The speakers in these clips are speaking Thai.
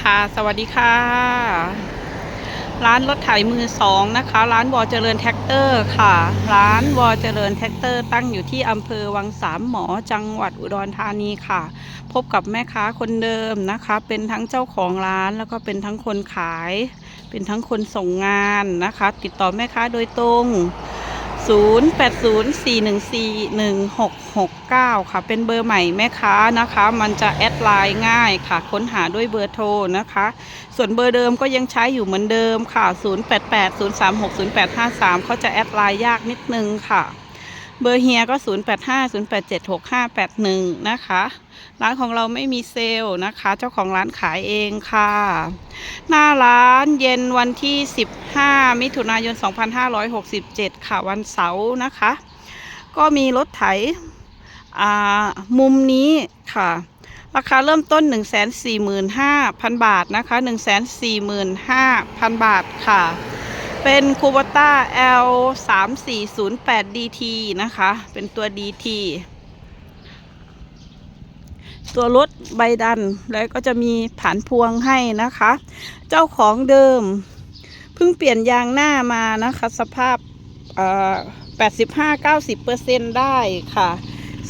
ค่ะ สวัสดีค่ะ ร้านรถไถมือสองนะคะ ร้านวอเจริญแท็กเตอร์ค่ะ ร้านวอเจริญแท็กเตอร์ ตั้งอยู่ที่อำเภอวังสามหมอจังหวัดอุดรธานีค่ะ พบกับแม่ค้าคนเดิมนะคะ เป็นทั้งเจ้าของร้านแล้วก็เป็นทั้งคนขาย เป็นทั้งคนส่งงานนะคะ ติดต่อแม่ค้าโดยตรง 0804141669 ค่ะ เป็นเบอร์ใหม่แม่ค้านะคะ มันจะแอดไลน์ง่ายค่ะ ค้นหาด้วยเบอร์โทรนะคะ ส่วนเบอร์เดิมก็ยังใช้อยู่เหมือนเดิมค่ะ 0880360853 เขาจะแอดไลน์ยากนิดนึงค่ะ เบอร์เฮียก็ 0850876581 นะคะ ร้านของเราไม่มีเซลล์นะคะ เจ้าของร้านขายเองค่ะ หน้าร้านเย็นวันที่ 15 มิถุนายน 2567 ค่ะ วันเสาร์นะคะ ก็มีรถไถอ่ามุมนี้ค่ะ ราคาเริ่มต้น 145,000 บาทนะคะ 145,000 บาทค่ะ เป็นคูบต้า L 3 4 0 8 DT นะคะ เป็นตัว DT ตัวรถใบดันแล้วก็จะมีผานพวงให้นะคะ เจ้าของเดิม เพิ่งเปลี่ยนยางหน้ามานะคะ สภาพเอ่อ85-90%ได้ค่ะ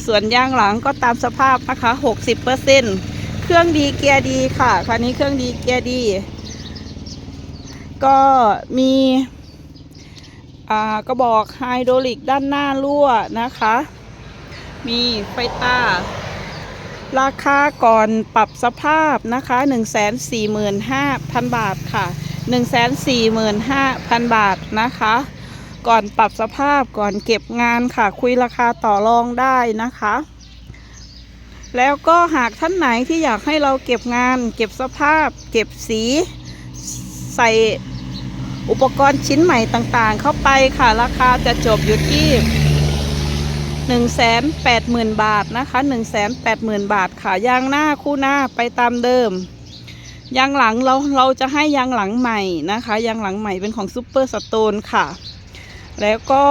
ส่วนยางหลังก็ตามสภาพนะคะ60%เครื่องดีเกียร์ดีค่ะคันนี้เครื่องดีเกียร์ดี ก็มีอ่ากระบอกไฮโดรลิกด้านหน้ารั่วนะคะ มีไฟตาราคาก่อนปรับสภาพนะคะ 145,000 บาทค่ะ 145,000 บาทนะคะ ก่อนปรับสภาพก่อนเก็บงานค่ะ คุยราคาต่อรองได้นะคะ แล้วก็หากท่านไหนที่อยากให้เราเก็บงาน เก็บสภาพ เก็บสี ใส่ อุปกรณ์ชิ้นใหม่ต่างๆ เข้าไปค่ะ ราคาจะจบอยู่ที่ 180,000 บาทนะคะ 180,000 บาทค่ะยางหน้าคู่หน้าไปตามเดิมยางหลังเราเราจะให้ยางหลังใหม่นะคะยางหลังใหม่เป็นของซูเปอร์สโตนค่ะ แล้วก็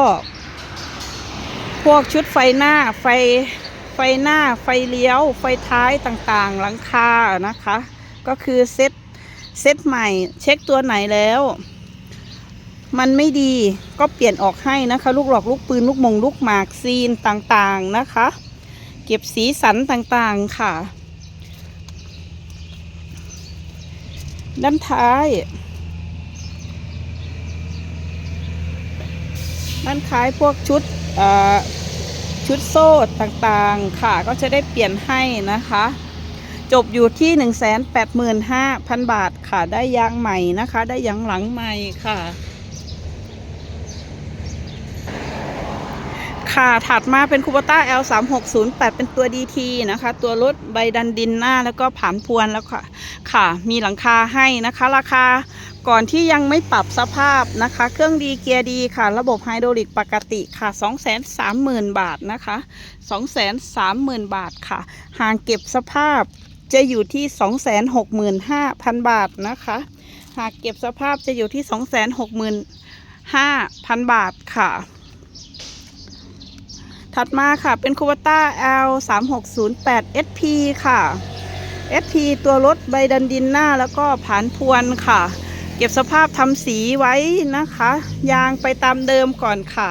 พวกชุดไฟหน้าไฟไฟหน้าไฟเลี้ยว ไฟท้ายต่างๆ หลังคานะคะ ก็คือเซ็ตเซ็ตใหม่ เช็คตัวไหนแล้ว มันไม่ดีก็เปลี่ยนออกให้นะคะ ลูกหลอกลูกปืนลูกมงลูกหมากซีนต่างๆนะคะ เก็บสีสันต่างๆค่ะ ด้านท้าย ด้านท้ายพวกชุดชุดโซ่ต่างๆค่ะ ก็จะได้เปลี่ยนให้นะคะจบอยู่ที่ 185,000 บาทค่ะ ได้ยางใหม่นะคะ ได้ยางหลังใหม่ค่ะ ค่ะ ถัดมาเป็นคูปต้า L 3 6 0 8 เป็นตัว DT นะคะ ตัวรถใบดันดินหน้าแล้วก็ผานพวนแล้วค่ะ ค่ะ มีหลังคาให้นะคะ ราคาก่อนที่ยังไม่ปรับสภาพนะคะ เครื่องดีเกียร์ดีค่ะ ระบบไฮดรอลิกปกติค่ะ 230,000 บาทนะคะ 230,000 บาทค่ะ ห่ากเก็บสภาพจะอยู่ที่ 265,000 บาทนะคะ หากเก็บสภาพจะอยู่ที่ 265,000 บาทค่ะ ถัดมาค่ะเป็นคูวต้า L 3 6 0 8 SP ค่ะ SP ตัวรถใบดันดินหน้าแล้วก็ผานพวนค่ะ เก็บสภาพทำสีไว้นะคะ ยางไปตามเดิมก่อนค่ะ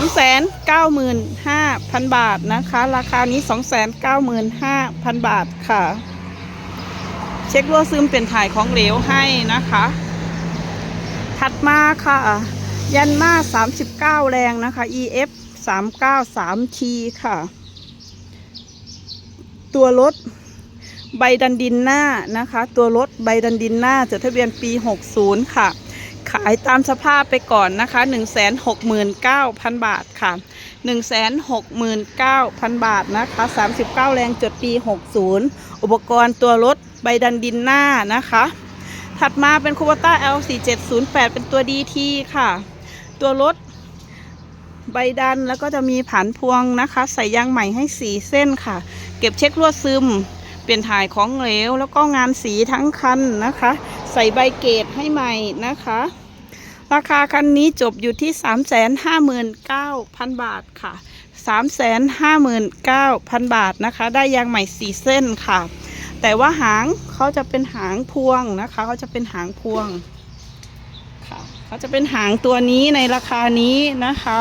295,000 บาทนะคะ ราคานี้ 295,000 บาทค่ะ เช็ครั่วซึมเป็นถ่ายของเหลวให้นะคะ ถัดมาค่ะ ยันมา39แรงนะคะ EF 393 T ค่ะ ตัวรถใบดันดินหน้านะคะ ตัวรถใบดันดินหน้าจดทะเบียนปี 60 ค่ะ ขายตามสภาพไปก่อนนะคะ 169,000 บาทค่ะ 169,000 บาทนะคะ 39 แรงจดปี 60 อุปกรณ์ตัวรถใบดันดินหน้านะคะ ถัดมาเป็นคูปต้า L4708 เป็นตัว DT ค่ะ ตัวรถใบดันแล้วก็จะมีผันพวงนะคะ ใส่ยางใหม่ให้4เส้นค่ะ เก็บเช็คลวดซึม เปลี่ยนถ่ายของเหลว แล้วก็งานสีทั้งคันนะคะ ใส่ใบเกตให้ใหม่นะคะ ราคาคันนี้จบอยู่ที่ 359,000 บาทค่ะ 359,000 บาทนะคะ ได้ยางใหม่4เส้นค่ะ แต่ว่าหางเขาจะเป็นหางพวงนะคะเขาจะเป็นหางพวง เขาจะเป็นหางตัวนี้ในราคานี้นะคะ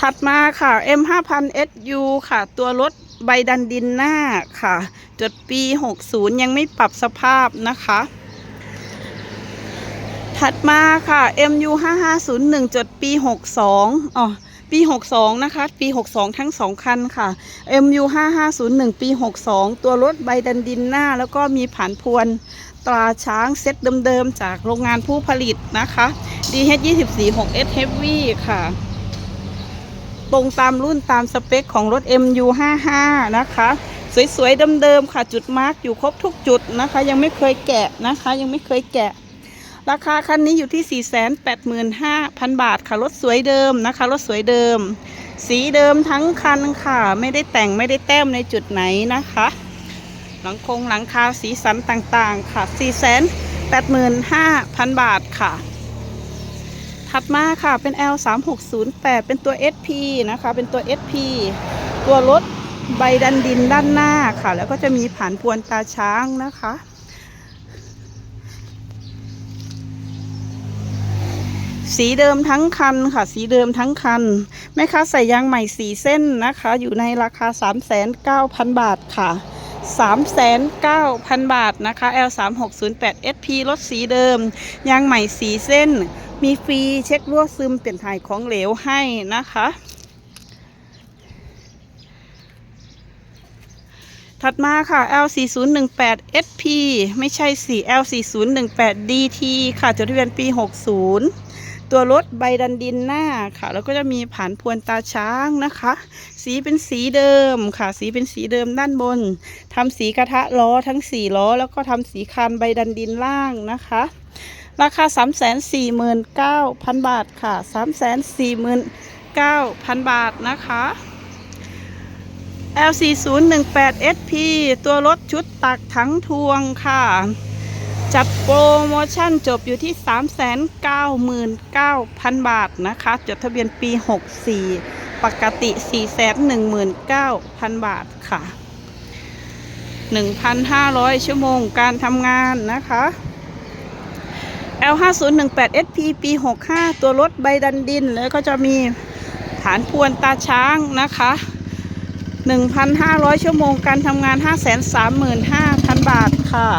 ถัดมาค่ะ M 5 0 0 SU ค่ะ ตัวรถใบดันดินหน้าค่ะ จดปี 60 ยังไม่ปรับสภาพนะคะ ถัดมาค่ะ MU 5501 จดปี 62อ๋อ ปี 62 นะคะ ปี 62 ทั้งสองคันค่ะ MU 5501 ปี 62 ตัวรถใบดันดินหน้า แล้วก็มีผ่านพวนตราช้างเซ็ตเดิมๆ จากโรงงานผู้ผลิตนะคะ DH 24 6S Heavy ค่ะ ตรงตามรุ่นตามสเปคของรถ MU55 นะคะ สวยๆเดิมๆค่ะ จุดมาร์กอยู่ครบทุกจุดนะคะ ยังไม่เคยแกะนะคะ ยังไม่เคยแกะ ราคาคันนี้อยู่ที่ 485,000 บาทค่ะ รถสวยเดิมนะคะ รถสวยเดิม สีเดิมทั้งคันค่ะ ไม่ได้แต่งไม่ได้แต้มในจุดไหนนะคะ หลังคงหลังคาสีสันต่างๆค่ะ 485,000 บาทค่ะ ถัดมาค่ะเป็น L 3 6 0 8 เป็นตัว SP นะคะ เป็นตัว SP ตัวรถใบดันดินด้านหน้าค่ะ แล้วก็จะมีผ่านพวนตาช้างนะคะ สีเดิมทั้งคันค่ะ สีเดิมทั้งคันแม่ค้าใส่ยางใหม่สีเส้นนะคะ อยู่ในราคา 3 9 0 0 0 บาทค่ะ 3 9 0 0 0 บาทนะคะ L 3 6 0 8 SP รถสีเดิม ยางใหม่สีเส้น มีฟรีเช็ครั่วซึมเปลี่ยนถ่ายของเหลวให้นะคะถัดมาค่ะ L 4 0 1 8 SP ไม่ใช่สี่ L 4 0 1 8 DT ค่ะ จดทะเบียนปี 60 ตัวรถใบดันดินหน้าค่ะ แล้วก็จะมีผ่านพวนตาช้างนะคะ สีเป็นสีเดิมค่ะ สีเป็นสีเดิมด้านบนทำสีกระทะล้อทั้ง4ล้อ แล้วก็ทำสีคานใบดันดินล่างนะคะ ราคา 349,000 บาทค่ะ 349,000 บาทนะคะ L4018SP ตัวรถชุดตักทั้งทวงค่ะ จัดโปรโมชั่นจบอยู่ที่ 399,000 บาทนะคะ จดทะเบียนปี 64 ปกติ 419,000 บาทค่ะ 1,500 ชั่วโมงการทำงานนะคะ L5018SP ปี 65 ตัวรถใบดันดิน แล้วก็จะมีฐานพวนตาช้างนะคะ 1,500 ชั่วโมงการทำงาน 535,000 บาทค่ะ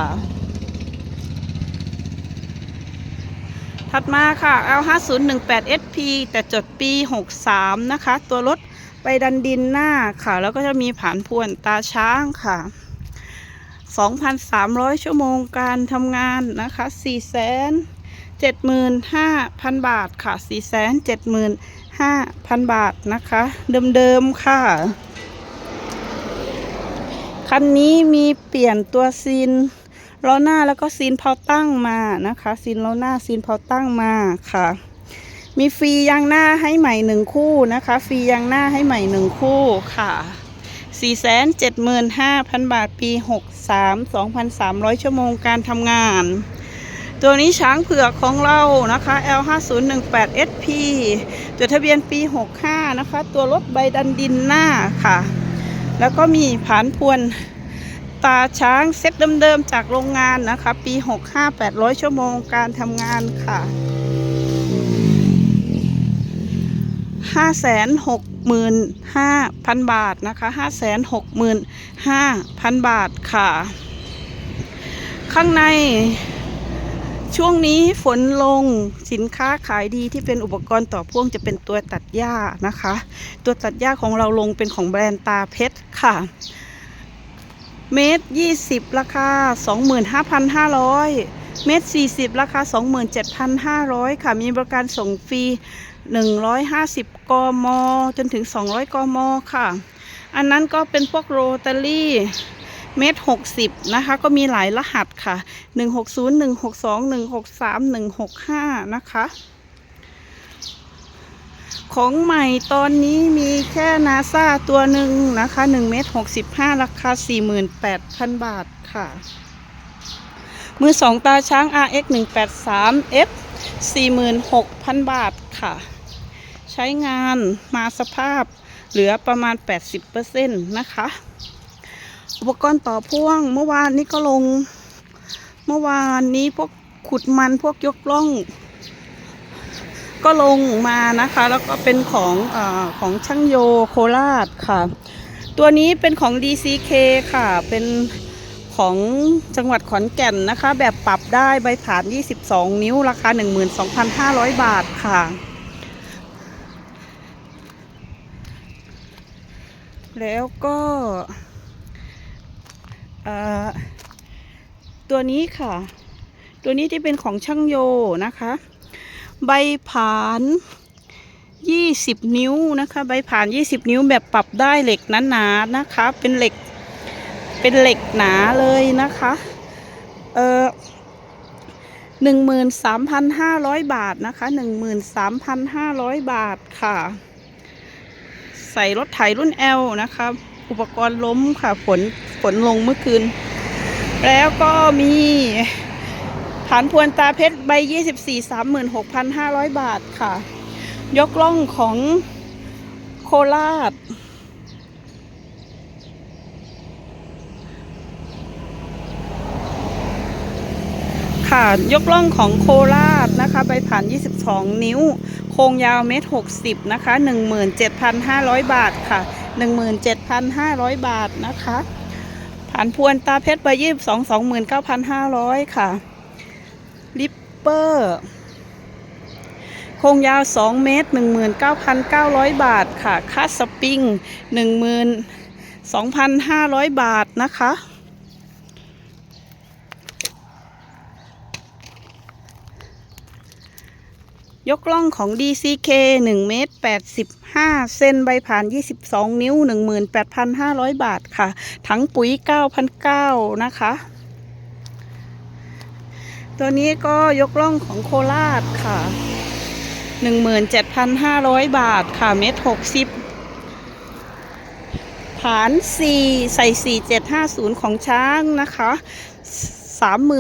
ถัดมาค่ะ L5018SP แต่จดปี 63 นะคะ ตัวรถใบดันดินหน้าค่ะ แล้วก็จะมีผ่านพวนตาช้างค่ะ 2,300 ชั่วโมงการทำงานนะคะ475,000 บาทค่ะ 475,000 บาทนะคะ เดิมๆค่ะ คันนี้มีเปลี่ยนตัวซีน ล้อหน้าแล้วก็ซีนเผาตั้งมานะคะซีนล้อหน้าซีนเผาตั้งมาค่ะ มีฟรียางหน้าให้ใหม่หนึ่งคู่นะคะฟรียางหน้าให้ใหม่หนึ่งคู่ค่ะ475,000 บาทปี 63 2,300 ชั่วโมงการทำงาน ตัวนี้ช้างเผือกของเรานะคะ L5018SP จดทะเบียนปี 65 นะคะ ตัวรถใบดันดินหน้าค่ะ แล้วก็มีผานพวน ตาช้างเซ็ตเดิมๆจากโรงงานนะคะ ปี 65 800 ชั่วโมงการทำงานค่ะ 565,000 บาทนะคะ 565,000 บาทค่ะ ข้างในช่วงนี้ฝนลงสินค้าขายดีที่เป็นอุปกรณ์ต่อพ่วงจะเป็นตัวตัดหญ้านะคะ ตัวตัดหญ้าของเราลงเป็นของแบรนด์ตาเพชรค่ะ เมตรยี่สิบราคาสองหมื่นห้าพันห้าร้อยเมตรสี่สิบราคาสองหมื่นเจ็ดพันห้าร้อยค่ะ มีบริการส่งฟรีหนึ่งร้อยห้าสิบกม จนถึงสองร้อยกม ค่ะ อันนั้นก็เป็นพวกโรตารี่เมตรหกสิบนะคะ ก็มีหลายรหัสค่ะหนึ่งหกศูนย์หนึ่งหกสองหนึ่งหกสามหนึ่งหกห้านะคะ ของใหม่ตอนนี้มีแค่นาซาตัวหนึ่งนะคะ1เมตร65 ราคา 48,000 บาทค่ะ มือสองตาช้าง RX 183 F 46,000 บาทค่ะชช้งานมาสภาพเหลือประมาณ 80%นะคะ อุปกรณ์ต่อพ่วงเมื่อวานนี้ก็ลง เมื่อวานนี้พวกขุดมันพวกยกล่อง ก็ลงมานะคะ แล้วก็เป็นของอของช่างโยโคราชค่ะ ตัวนี้เป็นของ DCK ค่ะ เป็นของจังหวัดขอนแก่นนะคะ แบบปรับได้ใบผ่าน 22 นิ้ว ราคา 12,500 บาทค่ะ แล้วก็ตัวนี้ค่ะ ตัวนี้ที่เป็นของช่างโยนะคะ ใบผาน20นิ้วนะคะ ใบผ่าน20นิ้วแบบปรับได้เหล็กหนาๆนะคะ เป็นเหล็กเป็นเหล็กหนาเลยนะคะ เออ13,500บาทนะคะ13,500บาทค่ะ ใส่รถไถรุ่น L นะคะ อุปกรณ์ล้มค่ะฝนฝนลงเมื่อคืน แล้วก็มี ฐานพวนตาเพชรใบ 24 36,500 บาทค่ะ ยกล่องของโคราช ค่ะ ยกล่องของโคราชนะคะ ใบผ่าน 22 นิ้ว โครงยาวเมตร60 นะคะ 17,500 บาทค่ะ 17,500 บาทนะคะฐานพวนตาเพชรใบ22 29,500ค่ะ ลิปเปอร์โครงยาว 2 เมตร 19,900 บาทค่ะ ค่าสปริง 12,500 บาทนะคะ ยกล่องของ DCK 1 เมตร 85เซนใบผ่าน 22 นิ้ว 18,500 บาทค่ะ ถังปุ๋ย 9,900 นะคะ ตัวนี้ก็ยกล่องของโคราชค่ะ 17,500 บาทค่ะ เมตร60ฐาน 4 ใส่ 4750 ของช้างนะคะ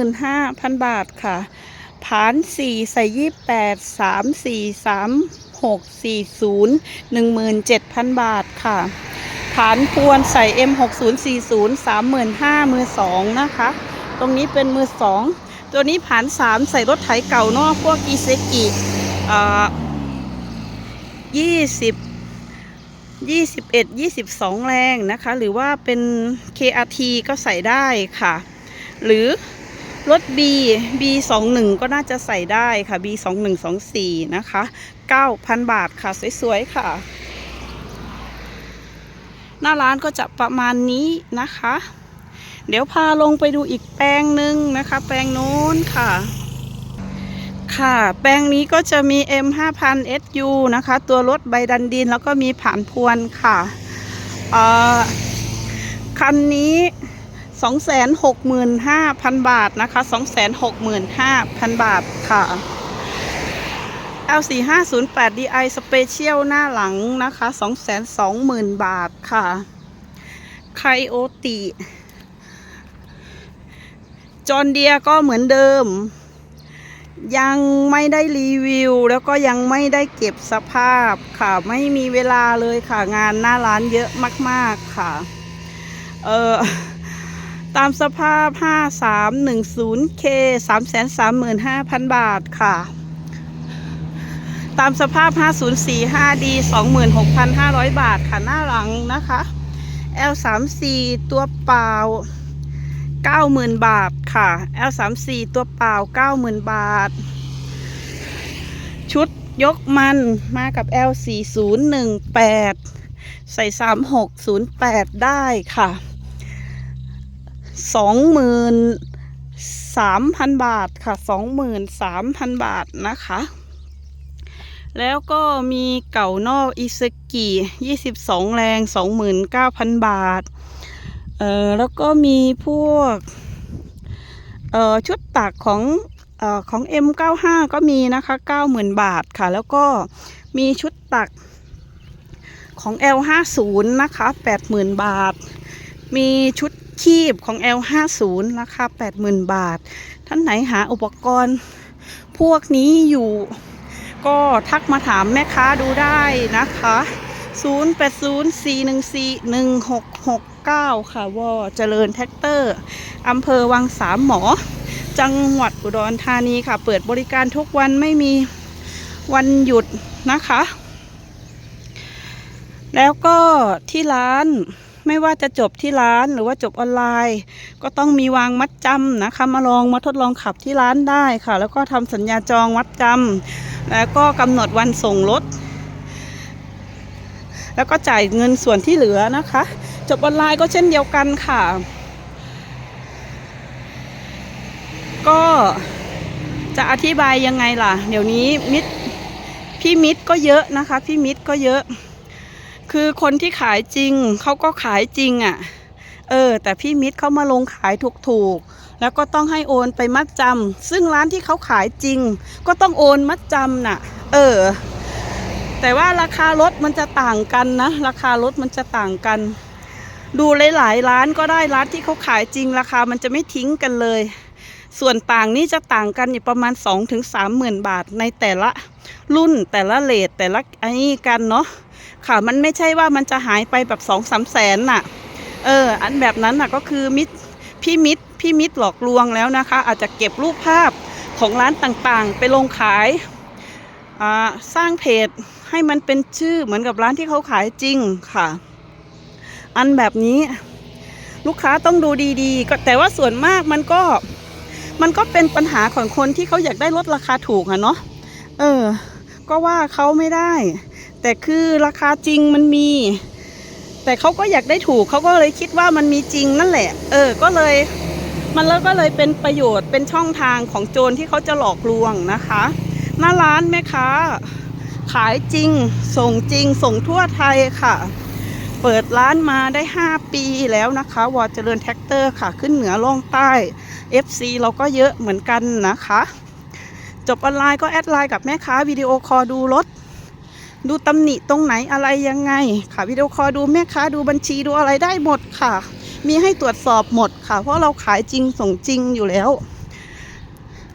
35,000 บาทค่ะฐาน 4 ใส่ 28 3 4 3 6 4 0 17,000 บาทค่ะฐานพวนใส่ M 6 0 4 0 35,000มือ2นะคะ ตรงนี้เป็นมือ2 ตัวนี้ผ่าน3ใส่รถไถเก่านอกพวกอีเซกิอ่า20 21 22แรงนะคะ หรือว่าเป็น KRT ก็ใส่ได้ค่ะ หรือรถ B B 2 1 ก็น่าจะใส่ได้ค่ะ B 2 1 2 4 นะคะ 9,000 บาทค่ะ สวย ๆ ค่ะ หน้าร้านก็จะประมาณนี้นะคะ เดี๋ยวพาลงไปดูอีกแปลงหนึ่งนะคะ แปลงโน้นค่ะ ค่ะ แปลงนี้ก็จะมี M 5 0 0 SU นะคะ ตัวรถใบดันดินแล้วก็มีผ่านพวนค่ะอ่อคันนี้ 265,000 บาทนะคะ 265,000 บาทค่ะ L4508 DI Special หน้าหลังนะคะ 220,000 บาทค่ะไคโอติ จอนเดียก็เหมือนเดิม ยังไม่ได้รีวิว แล้วก็ยังไม่ได้เก็บสภาพค่ะ ไม่มีเวลาเลยค่ะ งานหน้าร้านเยอะมาก ๆค่ะ เออตามสภาพ 5310K 335,000 บาทค่ะ ตามสภาพ 5045D 26,500 บาทค่ะ หน้าหลังนะคะ L34 ตัวเปล่า 90,000 บาทค่ะ L34 ตัวเปล่า 90,000 บาท ชุดยกมันมากับ L4018 ใส่ 3608 ได้ค่ะ 23,000 บาทค่ะ 23,000 บาทนะคะ แล้วก็มีเก่านอกอิสกิ 22 แรง 29,000 บาท เออแล้วก็มีพวกเออชุดตักของออของ M95 ก็มีนะคะ 90,000 บาทค่ะ แล้วก็มีชุดตักของ L50 นะคะ 80,000 บาท มีชุดคีบของ L50 ราคา80,000 บาท ท่านไหนหาอุปกรณ์พวกนี้อยู่ ก็ทักมาถามแม่ค้าดูได้นะคะ 0804141669 ค่ะวอเจริญแท็กเตอร์อำเภอวังสามหมอ จังหวัดอุดรธานีค่ะ เปิดบริการทุกวันไม่มีวันหยุดนะคะ แล้วก็ที่ร้านไม่ว่าจะจบที่ร้านหรือว่าจบออนไลน์ ก็ต้องมีวางมัดจำนะคะ มาลองมาทดลองขับที่ร้านได้ค่ะ แล้วก็ทำสัญญาจองมัดจำแล้วก็กำหนดวันส่งรถ แล้วก็จ่ายเงินส่วนที่เหลือนะคะ จบออนไลน์ก็เช่นเดียวกันค่ะ ก็จะอธิบายยังไงล่ะ เดี๋ยวนี้มิตรพี่มิตรก็เยอะนะคะ พี่มิตรก็เยอะ คือคนที่ขายจริงเขาก็ขายจริงอะ่ะ เออ แต่พี่มิตรเขามาลงขายถูกๆ แล้วก็ต้องให้โอนไปมัดจำซึ่งร้านที่เขาขายจริง ก็ต้องโอนมัดจำน่ะ เออ แต่ว่าราคารถมันจะต่างกันนะ ราคารถมันจะต่างกัน ดูหลายๆร้านก็ได้ร้านที่เขาขายจริงราคามันจะไม่ทิ้งกันเลย ส่วนต่างนี่จะต่างกันอยู่ประมาณ 2-3ถึงหมื่นบาทในแต่ละรุ่นแต่ละเลทแต่ละไอ้นี่กันเนาะค่ะมันไม่ใช่ว่ามันจะหายไปแบบสองสามแสนน่ะ เออ อันแบบนั้นน่ะก็คือมิตรพี่มิตรพี่มิตรหลอกลวงแล้วนะคะ อาจจะเก็บรูปภาพของร้านต่างๆ ไปลงขาย สร้างเพจให้มันเป็นชื่อเหมือนกับร้านที่เขาขายจริงค่ะ อันแบบนี้ลูกค้าต้องดูดีๆ ก็แต่ว่าส่วนมากมันก็มันก็เป็นปัญหาของคนที่เขาอยากได้ลดราคาถูกอะเนาะเออ ก็ว่าเขาไม่ได้ แต่คือราคาจริงมันมี แต่เขาก็อยากได้ถูกเขาก็เลยคิดว่ามันมีจริงนั่นแหละ เออ ก็เลย มันแล้วก็เลยเป็นประโยชน์เป็นช่องทางของโจรที่เขาจะหลอกลวงนะคะ หน้าร้านแม่ค้า ขายจริง ส่งจริง ส่งทั่วไทยค่ะ เปิดร้านมาได้ 5 ปีแล้วนะคะ วอเจริญแท็กเตอร์ค่ะ ขึ้นเหนือล่องใต้ FC เราก็เยอะเหมือนกันนะคะ จบออนไลน์ก็แอดไลน์กับแม่ค้าวิดีโอคอลดูรถ ดูตำหนิตรงไหนอะไรยังไง ค่ะวิดีโอคอลดูแม่ค้าดูบัญชีดูอะไรได้หมดค่ะ มีให้ตรวจสอบหมดค่ะ เพราะเราขายจริงส่งจริงอยู่แล้ว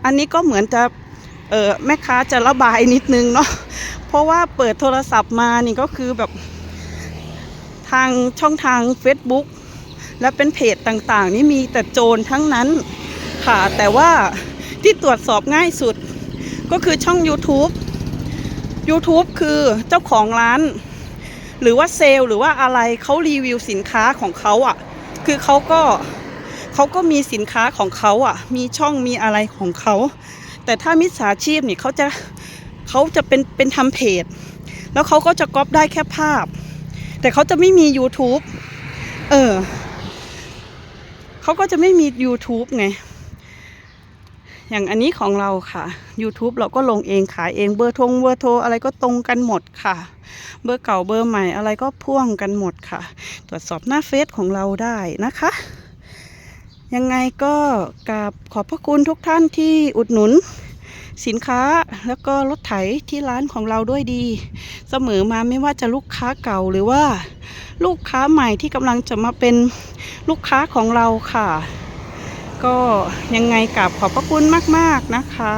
อันนี้ก็เหมือนจะ เออแม่ค้าจะระบายนิดนึงเนาะเพราะว่าเปิดโทรศัพท์มานี่ก็คือแบบทางช่องทาง Facebook และเป็นเพจต่างๆ นี่มีแต่โจรทั้งนั้นค่ะ แต่ว่าที่ตรวจสอบง่ายสุดก็คือช่อง YouTube YouTube คือเจ้าของร้าน หรือว่าเซลล์หรือว่าอะไรเขารีวิวสินค้าของเขาอะ คือเขาก็เขาก็มีสินค้าของเขาอะ มีช่องมีอะไรของเขา แต่ถ้ามิจฉาชีพนี่เขาจะเขาจะเป็นเป็นทำเพจ แล้วเขาก็จะก๊อปได้แค่ภาพ แต่เขาจะไม่มี YouTube เออเขาก็จะไม่มี YouTube ไง อย่างอันนี้ของเราค่ะ YouTube เราก็ลงเองขายเองเบอร์ทงเบอร์โทรอะไรก็ตรงกันหมดค่ะ เบอร์เก่าเบอร์ใหม่อะไรก็พ่วงกันหมดค่ะ ตรวจสอบหน้าเฟซของเราได้นะคะ ยังไงก็กราบขอบพระคุณทุกท่านที่อุดหนุน สินค้าแล้วก็รถไถที่ร้านของเราด้วยดี เสมอมาไม่ว่าจะลูกค้าเก่าหรือว่า ลูกค้าใหม่ที่กำลังจะมาเป็นลูกค้าของเราค่ะ ก็ยังไงกับขอบพระคุณมาก ๆนะคะ